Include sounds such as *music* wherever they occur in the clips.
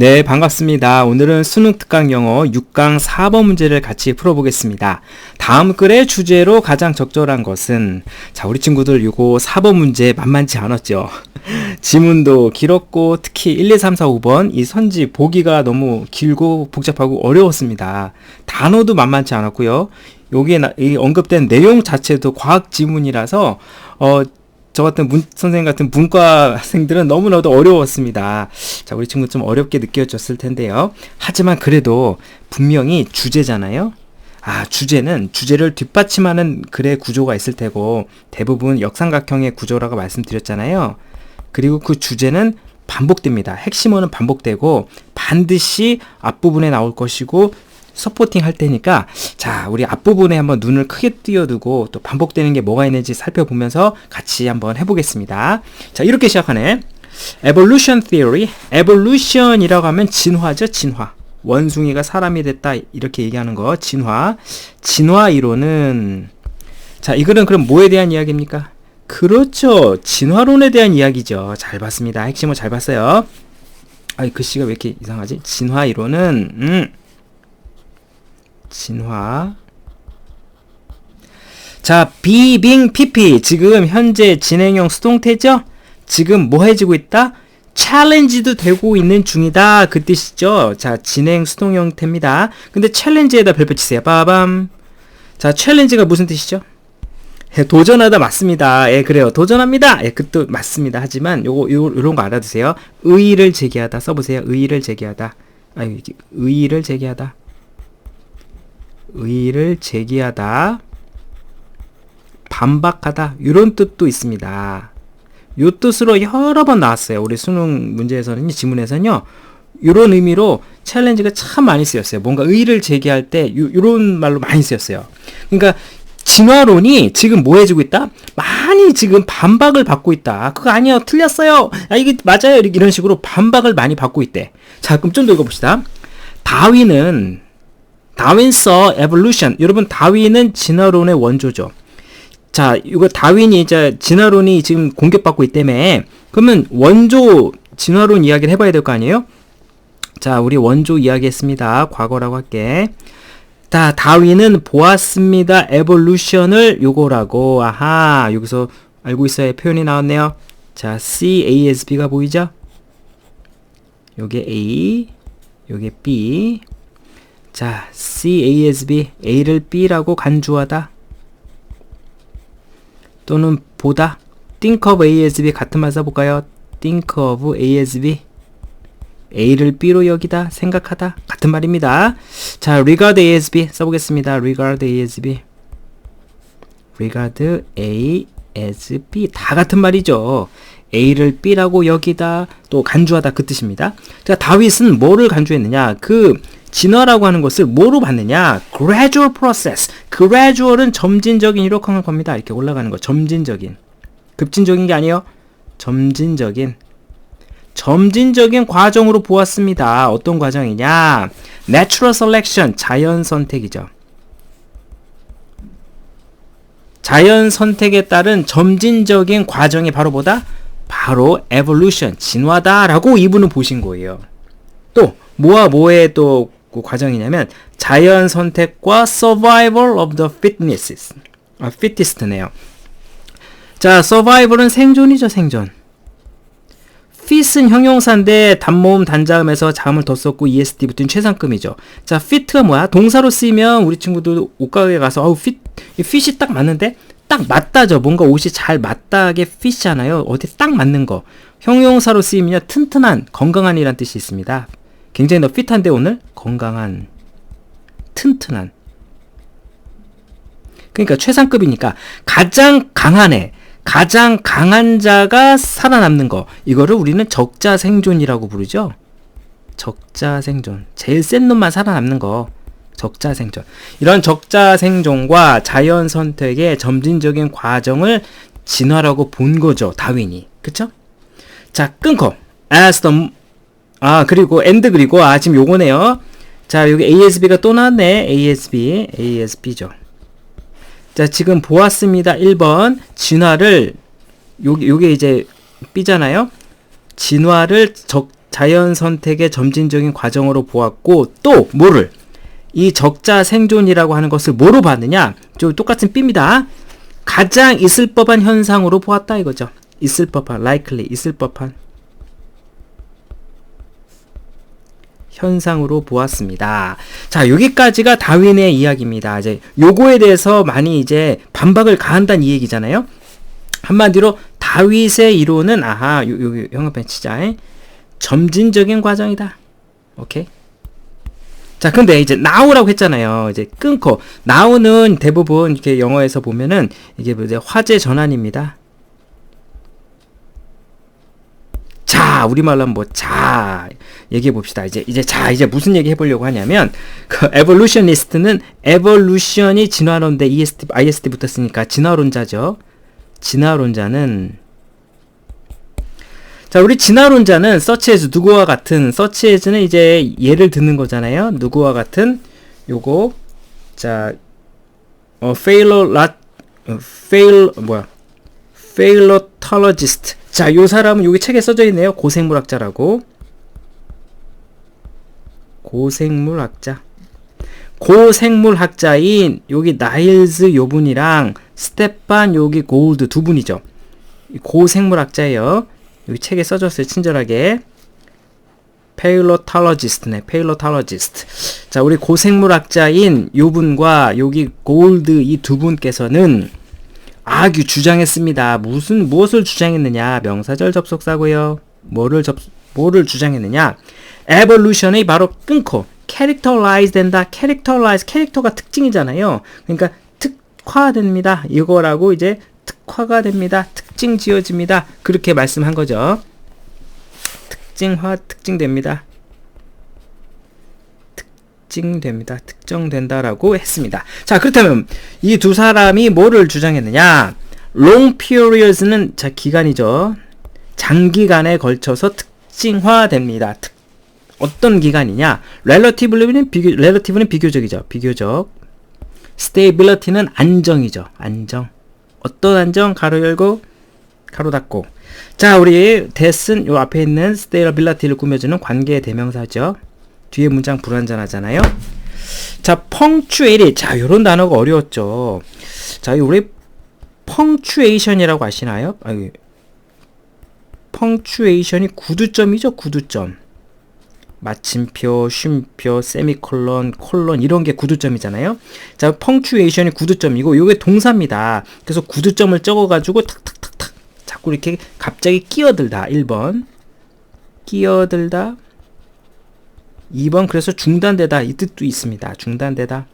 네, 반갑습니다. 오늘은 수능 특강 영어 6강 4번 문제를 같이 풀어보겠습니다. 다음 글의 주제로 가장 적절한 것은, 자, 우리 친구들 이거 4번 문제 만만치 않았죠? *laughs* 지문도 길었고, 특히 1, 2, 3, 4, 5번 이 선지 보기가 너무 길고 복잡하고 어려웠습니다. 단어도 만만치 않았고요. 여기에 나- 이 언급된 내용 자체도 과학 지문이라서, 어, 저 같은 문, 선생님 같은 문과생들은 너무나도 어려웠습니다. 자, 우리 친구 좀 어렵게 느껴졌을 텐데요. 하지만 그래도 분명히 주제잖아요. 아, 주제는 주제를 뒷받침하는 글의 구조가 있을 테고 대부분 역삼각형의 구조라고 말씀드렸잖아요. 그리고 그 주제는 반복됩니다. 핵심어는 반복되고 반드시 앞부분에 나올 것이고 서포팅 할 테니까 자 우리 앞부분에 한번 눈을 크게 띄워두고 또 반복되는 게 뭐가 있는지 살펴보면서 같이 한번 해보겠습니다. 자 이렇게 시작하네. evolution theory, evolution이라고 하면 진화죠, 진화. 원숭이가 사람이 됐다 이렇게 얘기하는 거 진화. 진화 이론은 자 이거는 그럼 뭐에 대한 이야기입니까? 그렇죠, 진화론에 대한 이야기죠. 잘 봤습니다. 핵심을 잘 봤어요. 아이 글씨가 왜 이렇게 이상하지? 진화 이론은 음. 진화. 자, 비빙 피피. 지금 현재 진행형 수동태죠? 지금 뭐 해지고 있다? 챌린지도 되고 있는 중이다. 그 뜻이죠. 자, 진행 수동 형태입니다. 근데 챌린지에다 별표 치세요. 빠밤. 자, 챌린지가 무슨 뜻이죠? 예, 도전하다 맞습니다. 예, 그래요. 도전합니다. 예, 그것도 맞습니다. 하지만 요거 요 요런 거 알아두세요. 의의를 제기하다 써보세요. 의의를 제기하다. 이게 의의를 제기하다. 의의를 제기하다, 반박하다 이런 뜻도 있습니다. 요 뜻으로 여러 번 나왔어요. 우리 수능 문제에서는 지문에서는요. 이런 의미로 챌린지가 참 많이 쓰였어요. 뭔가 의의를 제기할 때 요, 요런 말로 많이 쓰였어요. 그러니까 진화론이 지금 뭐 해주고 있다? 많이 지금 반박을 받고 있다. 그거 아니요. 틀렸어요. 아, 이게 맞아요. 이런 식으로 반박을 많이 받고 있대. 자, 그럼 좀 더 읽어봅시다. 다윈은 다윈서 에볼루션. 여러분 다윈은 진화론의 원조죠. 자, 이거 다윈이 이제 진화론이 지금 공격받고 있다며. 그러면 원조 진화론 이야기를 해봐야 될 거 아니에요? 자, 우리 원조 이야기 했습니다. 과거라고 할게. 자, 다윈은 보았습니다. 에볼루션을 요거라고. 아하, 여기서 알고 있어야 할 표현이 나왔네요. 자, C, A, S, B가 보이죠? 요게 A, 요게 B. 자, C, A, S, B, A를 B라고 간주하다. 또는 보다. think of A as B 같은 말 써볼까요? think of A as B. A를 B로 여기다, 생각하다. 같은 말입니다. 자, regard A as B 써보겠습니다. regard A as B. regard A as B. 다 같은 말이죠. A를 B라고 여기다, 또 간주하다 그 뜻입니다. 자, 다윗은 뭐를 간주했느냐? 그 진화라고 하는 것을 뭐로 봤느냐? gradual process. gradual은 점진적인 이렇게 겁니다. 이렇게 올라가는 거. 점진적인. 급진적인 게 아니에요. 점진적인. 점진적인 과정으로 보았습니다. 어떤 과정이냐? natural selection. 자연 선택이죠. 자연 선택에 따른 점진적인 과정이 바로 뭐다? 바로 evolution. 진화다라고 이분은 보신 거예요. 또 뭐와 뭐의 또 그 과정이냐면 자연 선택과 survival of the fitnesses. 아, fittest네요. 자, survival은 생존이죠, 생존. fit은 형용사인데 단모음 단자음에서 자음을 더 썼고 est 붙은 최상급이죠. 자, fit가 뭐야? 동사로 쓰이면 우리 친구들 옷가게 가서 아우 fit 이 fit이 딱 맞는데 딱 맞다죠. 뭔가 옷이 잘 맞다게 fit잖아요. 어디 딱 맞는 거. 형용사로 쓰이면 튼튼한, 건강한이란 뜻이 있습니다. 굉장히 너 핏한데 오늘 건강한 튼튼한. 그러니까 최상급이니까 가장 강한 애 가장 강한 자가 살아남는 거. 이거를 우리는 적자 생존이라고 부르죠. 적자 생존. 제일 센 놈만 살아남는 거. 적자 생존. 이런 적자 생존과 자연 선택의 점진적인 과정을 진화라고 본 거죠 다윈이. 그쵸? 자 끊고. As the 아, 그리고 엔드 그리고 아 지금 요거네요. 자, 여기 ASB가 또 나왔네. ASB. ASB죠. 자, 지금 보았습니다. 1번 진화를 요게 요게 이제 B잖아요. 진화를 적 자연 선택의 점진적인 과정으로 보았고 또 뭐를 이 적자 생존이라고 하는 것을 뭐로 봤느냐? 좀 똑같은 삐입니다. 가장 있을 법한 현상으로 보았다 이거죠. 있을 법한, likely, 있을 법한 현상으로 보았습니다. 자, 여기까지가 다윈의 이야기입니다. 이제 요거에 대해서 많이 이제 반박을 가한다는 이 얘기잖아요. 한마디로 다윗의 이론은 아하, 요, 요, 형광펜 치자. 점진적인 과정이다. 오케이? 자, 근데 이제 now라고 했잖아요. 이제 끊고 now는 대부분 이렇게 영어에서 보면은 이게 뭐 이제 화제 전환입니다. 자, 우리말로 한번 뭐, 자, 얘기해 봅시다. 이제, 이제, 자, 이제 무슨 얘기 해보려고 하냐면, 그, 에볼루셔니스트는 에볼루션이 진화론데 EST, IST 붙었으니까 진화론자죠. 진화론자는, 자, 우리 진화론자는 서치에즈 누구와 같은, 서치에즈는 이제 예를 듣는 거잖아요. 누구와 같은, 요거, 자, 어, 페일러 라, 어, 페일, 뭐야, 페일러톨로지스트. 자, 요 사람은 여기 책에 써져 있네요. 고생물학자라고. 고생물학자. 고생물학자인 여기 나일즈 요 분이랑 스테판 여기 골드 두 분이죠. 고생물학자예요. 여기 책에 써졌어요. 친절하게. 페일로탈러지스트네. 페일로탈러지스트. 자, 우리 고생물학자인 요 분과 여기 골드 이 두 분께서는 아규 주장했습니다. 무슨 무엇을 주장했느냐? 명사절 접속사고요. 뭐를 접 뭐를 주장했느냐? 에볼루션이 바로 끊고 캐릭터라이즈 된다. 캐릭터라이즈 캐릭터가 특징이잖아요. 그러니까 특화됩니다. 이거라고 이제 특화가 됩니다. 특징 지어집니다. 그렇게 말씀한 거죠. 특징화 특징됩니다. 특징됩니다. 특정된다라고 했습니다. 자, 그렇다면 이 두 사람이 뭐를 주장했느냐? long periods는 자 기간이죠. 장기간에 걸쳐서 특징화됩니다. 특, 어떤 기간이냐? relative는 비교 relative는 비교적이죠. 비교적. stability는 안정이죠. 안정. 어떤 안정? 가로 열고 가로 닫고. 자, 우리 대은 요 앞에 있는 stability를 꾸며주는 관계 대명사죠. 뒤에 문장 불완전하잖아요. 자, punctuate. 자, 요런 단어가 어려웠죠. 자, 우리 punctuation이라고 아시나요? 아, punctuation이 구두점이죠, 구두점. 마침표, 쉼표, 세미콜론, 콜론 이런 게 구두점이잖아요. 자, punctuation이 구두점이고 요게 동사입니다. 그래서 구두점을 적어 가지고 탁탁탁탁 자꾸 이렇게 갑자기 끼어들다. 1번. 끼어들다. 2번 그래서 중단되다 이 뜻도 있습니다. 중단되다.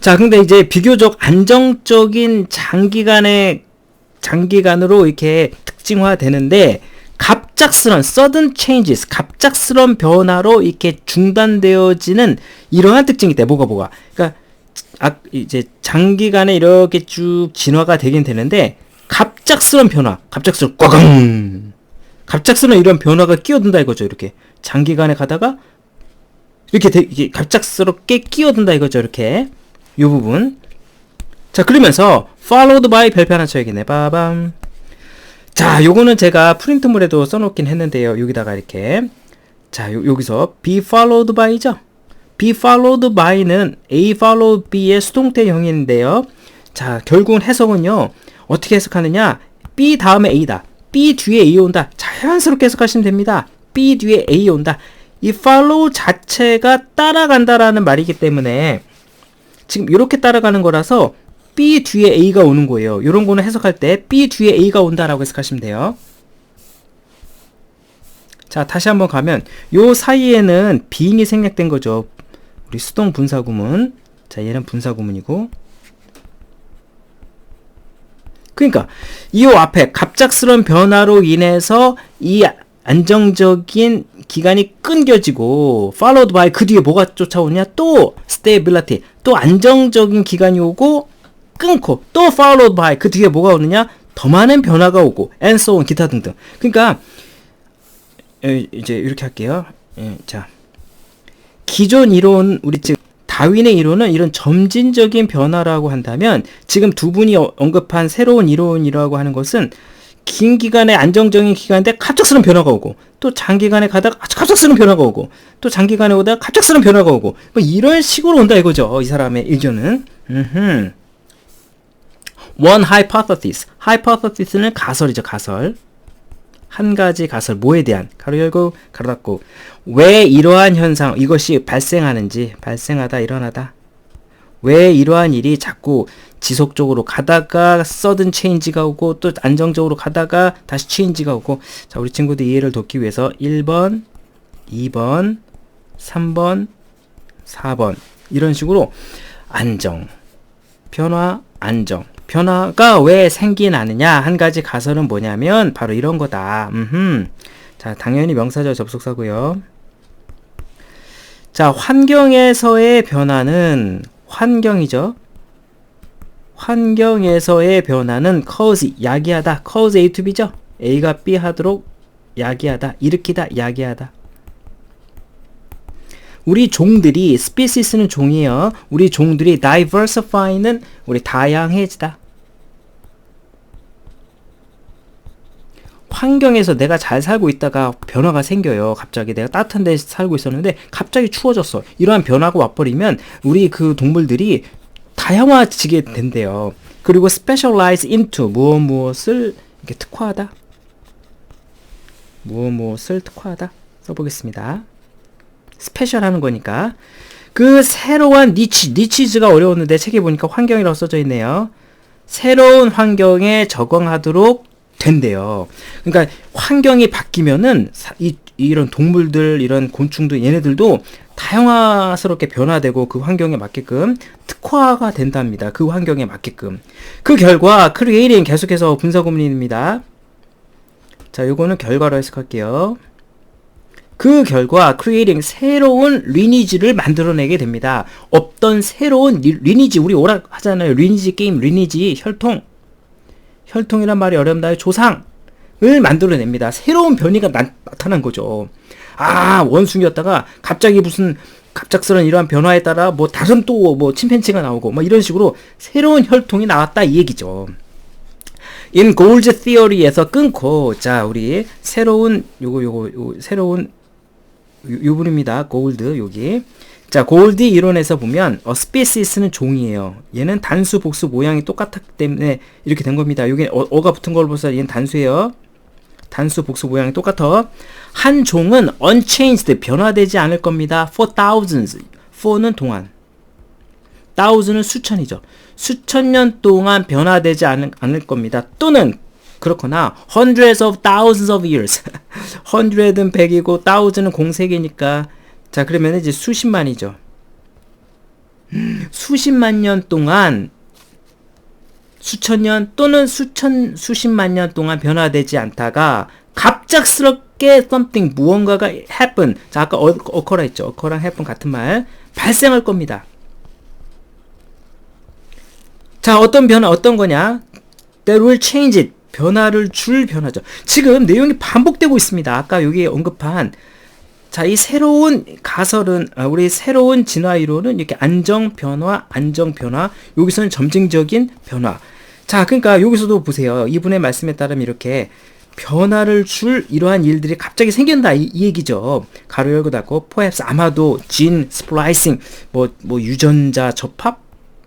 자, 근데 이제 비교적 안정적인 장기간의 장기간으로 이렇게 특징화되는데 갑작스런 sudden changes, 갑작스런 변화로 이렇게 중단되어지는 이러한 특징이 있다. 뭐가 뭐가? 그러니까 아, 이제 장기간에 이렇게 쭉 진화가 되긴 되는데 갑작스런 변화, 갑작스런 꽝 갑작스런 이런 변화가 끼어든다 이거죠. 이렇게 장기간에 가다가 이렇게 되게 갑작스럽게 끼어든다 이거죠. 이렇게 이 부분. 자 그러면서 followed by 별표 하나 쳐야겠네. 빠밤. 자 요거는 제가 프린트물에도 써놓긴 했는데요. 여기다가 이렇게 자 요, 여기서 be followed by죠. be followed by는 a follow b의 수동태형인데요. 자 결국은 해석은요. 어떻게 해석하느냐? b 다음에 a다. B 뒤에 A 온다. 자연스럽게 해석하시면 됩니다. B 뒤에 A 온다. 이 follow 자체가 따라간다라는 말이기 때문에 지금 이렇게 따라가는 거라서 B 뒤에 A가 오는 거예요. 이런 거는 해석할 때 B 뒤에 A가 온다라고 해석하시면 돼요. 자, 다시 한번 가면 요 사이에는 빙이 생략된 거죠. 우리 수동 분사구문. 자, 얘는 분사구문이고 그러니까 이 앞에 갑작스러운 변화로 인해서 이 안정적인 기간이 끊겨지고 followed by 그 뒤에 뭐가 쫓아오냐 또 stability 또 안정적인 기간이 오고 끊고 또 followed by 그 뒤에 뭐가 오느냐? 더 많은 변화가 오고 and so on 기타 등등. 그러니까 이제 이렇게 할게요. 자. 기존 이론 우리 지금 다윈의 이론은 이런 점진적인 변화라고 한다면 지금 두 분이 어, 언급한 새로운 이론이라고 하는 것은 긴 기간의 안정적인 기간인데 갑작스러운 변화가 오고 또 장기간에 가다가 갑작스러운 변화가 오고 또 장기간에 오다가 갑작스러운 변화가 오고. 뭐 이런 식으로 온다 이거죠 이 사람의 의견은. 음흠. One hypothesis. Hypothesis는 가설이죠 가설. 한 가지 가설 뭐에 대한? 가로 열고 가로 닫고. 왜 이러한 현상 이것이 발생하는지 발생하다 일어나다? 왜 이러한 일이 자꾸 지속적으로 가다가 서든 체인지가 오고 또 안정적으로 가다가 다시 체인지가 오고? 자 우리 친구들 이해를 돕기 위해서 1번 2번 3번 4번. 이런 식으로 안정 변화 안정 변화가 왜 생기나느냐? 한 가지 가설은 뭐냐면 바로 이런 거다. 음흠. 자 당연히 명사절 접속사고요. 자 환경에서의 변화는 환경이죠. 환경에서의 변화는 cause 야기하다. cause A to B죠? A가 B 하도록 야기하다 일으키다 야기하다 우리 종들이 species는 종이에요 우리 종들이 diversify는 우리 다양해지다 환경에서 내가 잘 살고 있다가 변화가 생겨요. 갑자기 내가 따뜻한 데서 살고 있었는데 갑자기 추워졌어. 이러한 변화가 와버리면 우리 그 동물들이 다양화지게 된대요. 그리고 specialize into 무엇 무엇을 이렇게 특화하다. 무엇 무엇을 특화하다. 써보겠습니다. 스페셜 하는 거니까. 그 새로운 니치, 니치즈가 어려웠는데 책에 보니까 환경이라고 써져 있네요. 새로운 환경에 적응하도록 된대요. 그러니까 환경이 바뀌면은 이, 이런 동물들, 이런 곤충들, 얘네들도 다양화스럽게 변화되고 그 환경에 맞게끔 특화가 된답니다. 그 환경에 맞게끔. 그 결과 크리에이팅 계속해서 분사 고문입니다. 자, 요거는 결과로 해석할게요. 그 결과 크리에이팅 새로운 리니지를 만들어내게 됩니다. 없던 새로운 리 니지 우리 오락 하잖아요. 리니지 게임, 리니지 혈통. 혈통이란 말이 어렵나요? 조상을 만들어냅니다. 새로운 변이가 나, 타난 거죠. 아, 원숭이였다가 갑자기 무슨 갑작스런 이러한 변화에 따라 뭐 다른 또 뭐 침팬지가 나오고 뭐 이런 식으로 새로운 혈통이 나왔다 이 얘기죠. in Gold's Theory에서 끊고 자 우리 새로운 요거 요거 요 새로운 요, 요 분입니다. 골드 여기 자, 골드 이론에서 보면 어, 스피시스는 종이에요. 얘는 단수, 복수 모양이 똑같기 때문에 이렇게 된 겁니다. 여기 어, 가 붙은 걸 보세요. 얘는 단수예요. 단수, 복수 모양이 똑같아. 한 종은 unchanged, 변화되지 않을 겁니다. for thousands. for는 동안. thousand은 수천이죠. 수천 년 동안 변화되지 않을, 않을 겁니다. 또는 그렇거나 hundreds of thousands of years. hundred은 100이고 thousand은 공세기니까 자, 그러면 이제 수십만이죠. 수십만 년 동안 수천 년 또는 수천 수십만 년 동안 변화되지 않다가 갑작스럽게 something 무언가가 happen 자 아까 어, occur라 했죠 occur랑 happen 같은 말 발생할 겁니다 자 어떤 변화 어떤 거냐 that will change it 변화를 줄 변화죠 지금 내용이 반복되고 있습니다 아까 여기 언급한 자, 이 새로운 가설은, 아, 우리 새로운 진화 이론은 이렇게 안정 변화, 안정 변화, 여기서는 점증적인 변화. 자, 그러니까 여기서도 보세요. 이분의 말씀에 따르면 이렇게 변화를 줄 이러한 일들이 갑자기 생긴다 이, 이 얘기죠. 가로 열고 닫고 perhaps 아마도 진 스플라이싱 뭐 뭐 유전자 접합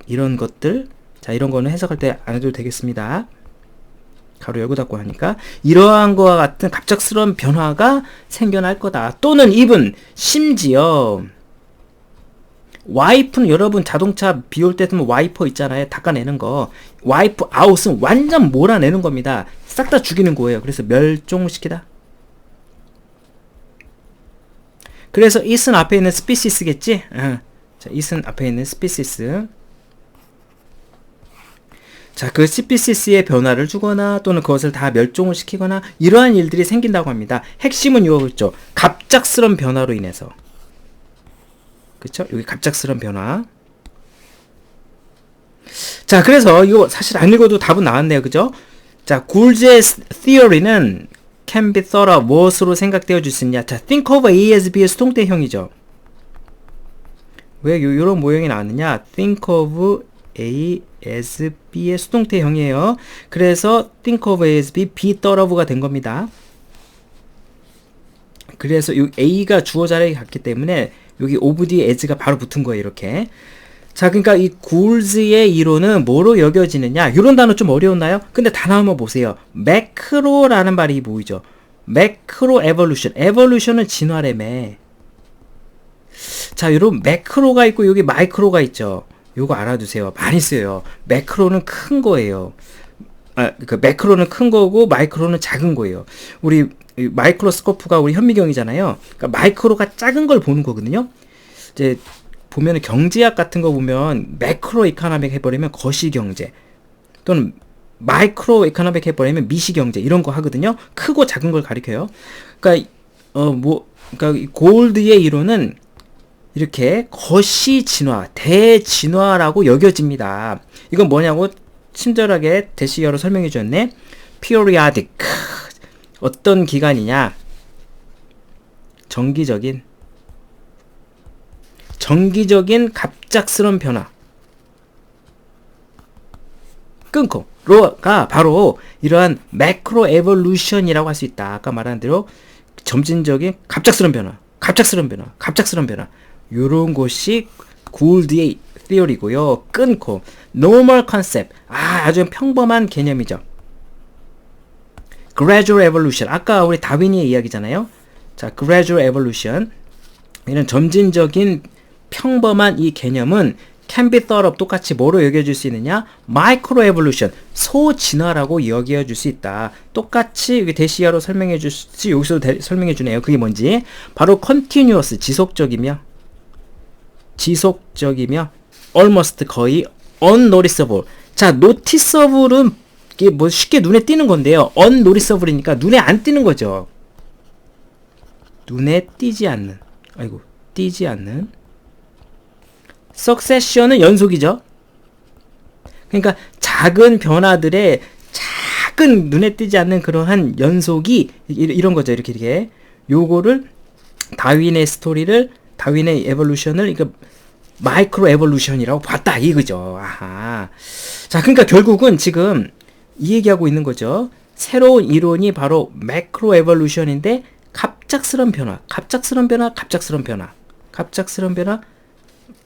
이런 것들 자 이런 거는 해석할 때 안 해도 되겠습니다. 가로 열고 닫고 하니까 이러한 것과 같은 갑작스러운 변화가 생겨날 거다. 또는 이분 심지어 와이프는 여러분 자동차 비올 때 쓰면 와이퍼 있잖아요. 닦아내는 거. 와이프 아웃은 완전 몰아내는 겁니다. 싹 다 죽이는 거예요. 그래서 멸종시키다. 그래서 이슨 앞에 있는 스피시스겠지? 어. 자, 이슨 앞에 있는 스피시스. 자, 그 CPCS의 변화를 주거나 또는 그것을 다 멸종을 시키거나 이러한 일들이 생긴다고 합니다. 핵심은 이거겠죠. 갑작스런 변화로 인해서. 그쵸? 여기 갑작스런 변화. 자, 그래서 이거 사실 안 읽어도 답은 나왔네요. 그죠? 자, 굴즈의 theory는 can be thought of 무엇으로 생각되어 줄 수 있냐. 자, think of A as B의 수동태형이죠. 왜 요, 런 모형이 나왔느냐? think of A as B의 수동태형이에요. 그래서 think of A as B, be thought of가 된 겁니다. 그래서 이 A가 주어 자리에 갔기 때문에 여기 of 뒤에 as가 바로 붙은 거예요. 이렇게. 자, 그러니까 이 굴즈의 이론은 뭐로 여겨지느냐? 이런 단어 좀 어려웠나요? 근데 단어 한번 보세요. 매크로라는 말이 보이죠? 매크로 에볼루션. 에볼루션은 진화래매. 자, 매크로가 있고 여기 마이크로가 있죠. 요거 알아두세요. 많이 쓰여요. 매크로는 큰 거예요. 아, 그 매크로는 큰 거고 마이크로는 작은 거예요. 우리 마이크로스코프가 우리 현미경이잖아요. 그러니까 마이크로가 작은 걸 보는 거거든요. 이제 보면 경제학 같은 거 보면 매크로 이카노믹 해버리면 거시 경제 또는 마이크로 이카노믹 해버리면 미시 경제 이런 거 하거든요. 크고 작은 걸 가리켜요. 그러니까 어 뭐 그러니까 골드의 이론은 이렇게 거시 진화, 대진화라고 여겨집니다. 이건 뭐냐고 친절하게 대시어로 설명해 주었네. periodic 어떤 기간이냐? 정기적인 정기적인 갑작스런 변화. 끊고 로가 바로 이러한 매크로 에볼루션이라고 할 수 있다. 아까 말한 대로 점진적인 갑작스런 변화, 갑작스런 변화, 갑작스런 변화. 요런 것이 굴드의 theory고요. 끊고 normal concept. 아, 아주 평범한 개념이죠. gradual evolution. 아까 우리 다윈의 이야기잖아요. 자, gradual evolution. 이런 점진적인 평범한 이 개념은 can be thought of 똑같이 뭐로 여겨질 수 있느냐? micro evolution, 소진화라고 여겨질 수 있다. 똑같이 여기 대시어로 설명해 주시 여기서도 대, 설명해 주네요. 그게 뭔지. 바로 continuous, 지속적이며 지속적이며 almost 거의 unnoticeable. 자, noticeable은 이게 뭐 쉽게 눈에 띄는 건데요. unnoticeable이니까 눈에 안 띄는 거죠. 눈에 띄지 않는. 아이고, 띄지 않는. succession은 연속이죠. 그러니까 작은 변화들의 작은 눈에 띄지 않는 그러한 연속이 이런 거죠. 이렇게 이렇게 요거를 다윈의 스토리를 다윈의 에볼루션을 그러니까 마이크로 에볼루션이라고 봤다 이거죠. 아하. 자, 그러니까 결국은 지금 이 얘기하고 있는 거죠. 새로운 이론이 바로 매크로 에볼루션인데 갑작스런 변화, 갑작스런 변화, 갑작스런 변화, 갑작스런 변화,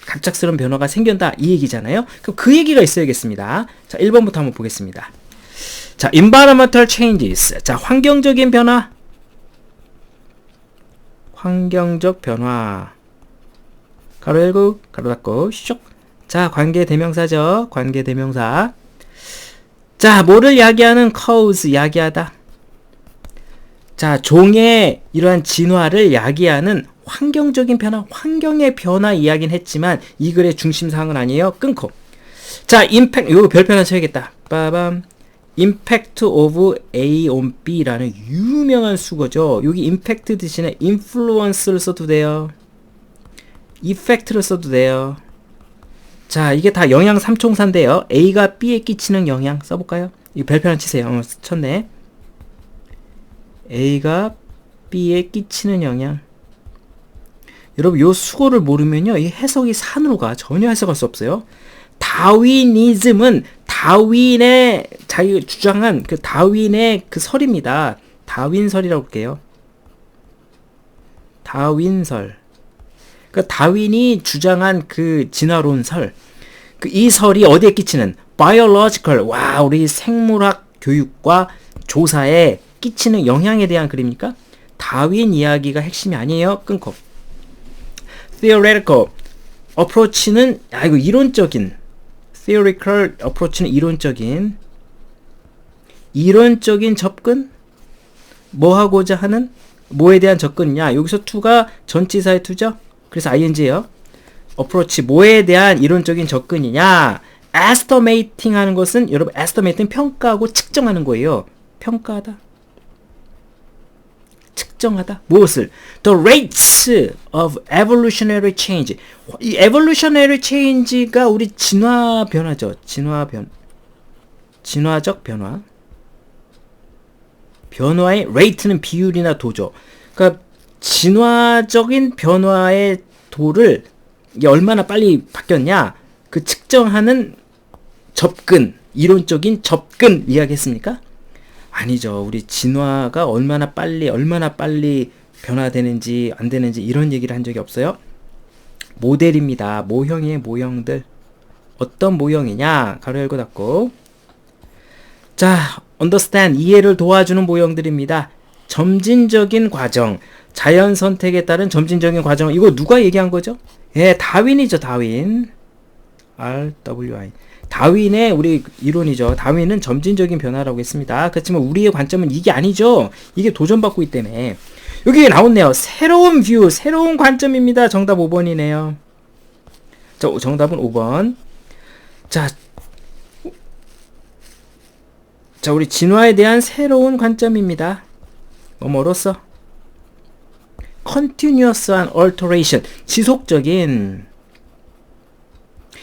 갑작스런 변화가 생긴다 이 얘기잖아요. 그럼 그 얘기가 있어야겠습니다. 자, 1번부터 한번 보겠습니다. 자, environmental changes. 자, 환경적인 변화. 환경적 변화. 가로 열고 가로 닫고 슉. 자, 관계 대명사죠. 관계 대명사. 자, 뭐를 이야기하는 cause 야기하다. 자, 종의 이러한 진화를 야기하는 환경적인 변화, 환경의 변화 이야기는 했지만 이 글의 중심 사항은 아니에요. 끊고. 자, 임팩 요거 별표 하나 쳐야겠다. 빠밤. impact of A on B라는 유명한 수거죠. 여기 impact 대신에 influence를 써도 돼요. Effect를 써도 돼요. 자, 이게 다 영향 삼총사인데요. A가 B에 끼치는 영향 써볼까요? 이 별표 하나 치세요. 어, 쳤네. A가 B에 끼치는 영향. 여러분 요 수고를 모르면요 이 해석이 산으로 가 전혀 해석할 수 없어요. 다윈이즘은 다윈의 자기 주장한 그 다윈의 그 설입니다. 다윈설이라고 볼게요. 다윈설. 그 다윈이 주장한 그 진화론 설. 그 이 설이 어디에 끼치는 biological 와 우리 생물학 교육과 조사에 끼치는 영향에 대한 글입니까? 다윈 이야기가 핵심이 아니에요. 끊고. theoretical approach는 아 이거 이론적인 theoretical approach는 이론적인 이론적인 접근 뭐 하고자 하는 뭐에 대한 접근이냐 여기서 to가 전치사의 to죠 그래서 ing예요 approach 뭐에 대한 이론적인 접근이냐 estimating 하는 것은 여러분 estimating 평가하고 측정하는 거예요 평가하다 측정하다. 무엇을? The rates of evolutionary change. 이 evolutionary change가 우리 진화 변화죠. 진화 변 진화적 변화. 변화의 rate는 비율이나 도죠. 그러니까 진화적인 변화의 도를 이게 얼마나 빨리 바뀌었냐? 그 측정하는 접근, 이론적인 접근 이야기했습니까? 아니죠. 우리 진화가 얼마나 빨리, 얼마나 빨리 변화되는지 안 되는지 이런 얘기를 한 적이 없어요. 모델입니다. 모형의 모형들. 어떤 모형이냐? 가로 열고 닫고. 자, understand, 이해를 도와주는 모형들입니다. 점진적인 과정, 자연 선택에 따른 점진적인 과정. 이거 누가 얘기한 거죠? 예, 다윈이죠, 다윈. RWI. 다윈의 우리 이론이죠. 다윈은 점진적인 변화라고 했습니다. 그렇지만 우리의 관점은 이게 아니죠. 이게 도전받고 때문에. 여기 나왔네요. 새로운 뷰, 새로운 관점입니다. 정답 5번이네요. 자, 정답은 5번. 자, 자, 우리 진화에 대한 새로운 관점입니다. 뭐뭐로써? Continuous한 alteration, 지속적인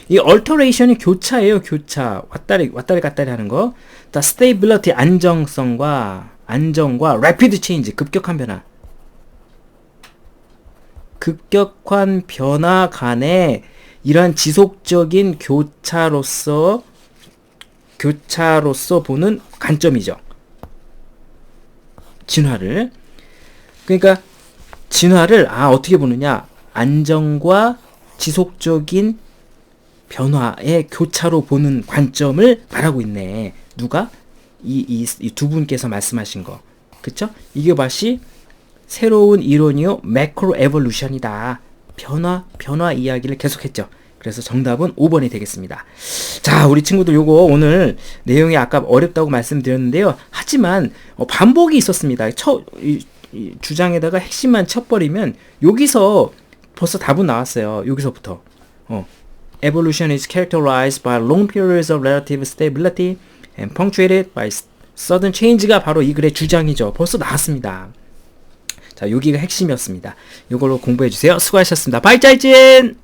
이 alteration이 교차예요, 교차. 왔다리 왔다리 갔다리 하는 거. 다 stability 안정성과 안정과 rapid change 급격한 변화. 급격한 변화 간의 이러한 지속적인 교차로서 교차로서 보는 관점이죠. 진화를. 그러니까 진화를 아 어떻게 보느냐? 안정과 지속적인 변화의 교차로 보는 관점을 말하고 있네. 누가? 이이두 분께서 말씀하신 거. 그쵸? 이게 맛이 새로운 이론이요. 매크로 에볼루션이다. 변화, 변화 이야기를 계속했죠. 그래서 정답은 5번이 되겠습니다. 자, 우리 친구들 요거 오늘 내용이 아까 어렵다고 말씀드렸는데요. 하지만 어, 반복이 있었습니다. 첫, 이, 이 주장에다가 핵심만 쳐버리면 여기서 벌써 답은 나왔어요. 여기서부터. 어. Evolution is characterized by long periods of relative stability and punctuated by sudden change가 바로 이 글의 주장이죠. 벌써 나왔습니다. 자, 여기가 핵심이었습니다. 이걸로 공부해 주세요. 수고하셨습니다. 발자이진!